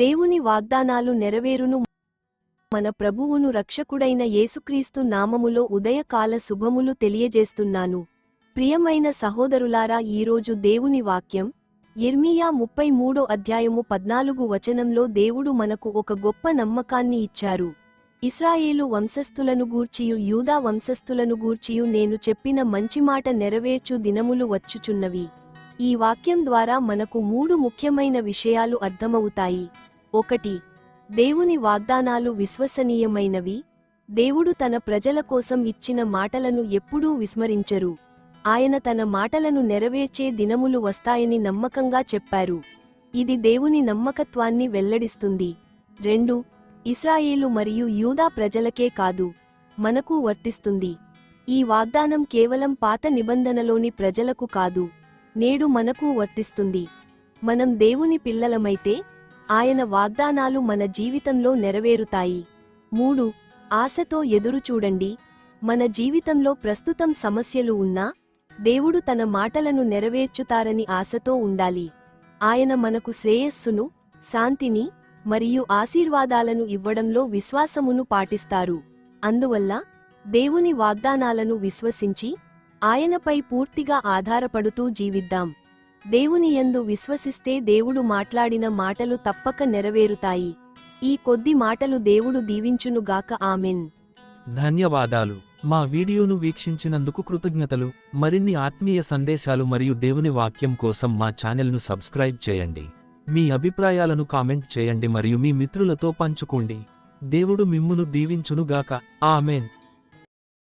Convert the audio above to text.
దేవుని వాగ్దానాలు నెరవేరును మన ప్రభువును రక్షకుడైన యేసుక్రీస్తు నామములో ఉదయకాల శుభములు తెలియజేస్తున్నాను. ప్రియమైన సహోదరులారా ఈరోజు దేవుని వాక్యం ఇర్మియా ముప్పై మూడో అధ్యాయము పద్నాలుగు వచనంలో దేవుడు మనకు ఒక గొప్ప నమ్మకాన్ని ఇచ్చారు. ఇస్రాయేలు వంశస్థులను గూర్చియు యూదా వంశస్థులను గూర్చియు నేను చెప్పిన మంచి మాట నెరవేర్చు దినములు వచ్చుచున్నవి. ఈ వాక్యం ద్వారా మనకు మూడు ముఖ్యమైన విషయాలు అర్థమవుతాయి. ఒకటి దేవుని వాగ్దానాలు విశ్వసనీయమైనవి దేవుడు తన ప్రజల కోసం ఇచ్చిన మాటలను ఎప్పుడూ విస్మరించరు. ఆయన తన మాటలను నెరవేర్చే దినములు వస్తాయని నమ్మకంగా చెప్పారు. ఇది దేవుని నమ్మకత్వాన్ని వెల్లడిస్తుంది. రెండు ఇస్రాయేలు మరియు యూదా ప్రజలకే కాదు మనకు వర్తిస్తుంది. ఈ వాగ్దానం కేవలం పాత నిబంధనలోని ప్రజలకు కాదు నేడు మనకు వర్తిస్తుంది. మనం దేవుని పిల్లలమైతే ఆయన వాగ్దానాలు మన జీవితంలో నెరవేరుతాయి. మూడు ఆశతో ఎదురుచూడండి మన జీవితంలో ప్రస్తుతం సమస్యలు ఉన్నా దేవుడు తన మాటలను నెరవేర్చుతారని ఆశతో ఉండాలి. ఆయన మనకు శ్రేయస్సును శాంతిని మరియు ఆశీర్వాదాలను ఇవ్వడంలో విశ్వాసమును పాటిస్తారు. అందువల్ల దేవుని వాగ్దానాలను విశ్వసించి ఆయనపై పూర్తిగా ఆధారపడుతూ జీవిద్దాం. దేవుని యందు విశ్వసిస్తే దేవుడు మాట్లాడిన మాటలు తప్పక నెరవేరుతాయి. ఈ కొద్ది మాటలు దేవుడు దీవించునుగాక ఆమెన్. ధన్యవాదాలు. మా వీడియోను వీక్షించినందుకు కృతజ్ఞతలు. మరిన్ని ఆత్మీయ సందేశాలు మరియు దేవుని వాక్యం కోసం మా ఛానల్ను సబ్స్క్రైబ్ చేయండి. మీ అభిప్రాయాలను కామెంట్ చేయండి మరియు మీ మిత్రులతో పంచుకోండి. దేవుడు మిమ్మును దీవించునుగాక ఆమెన్.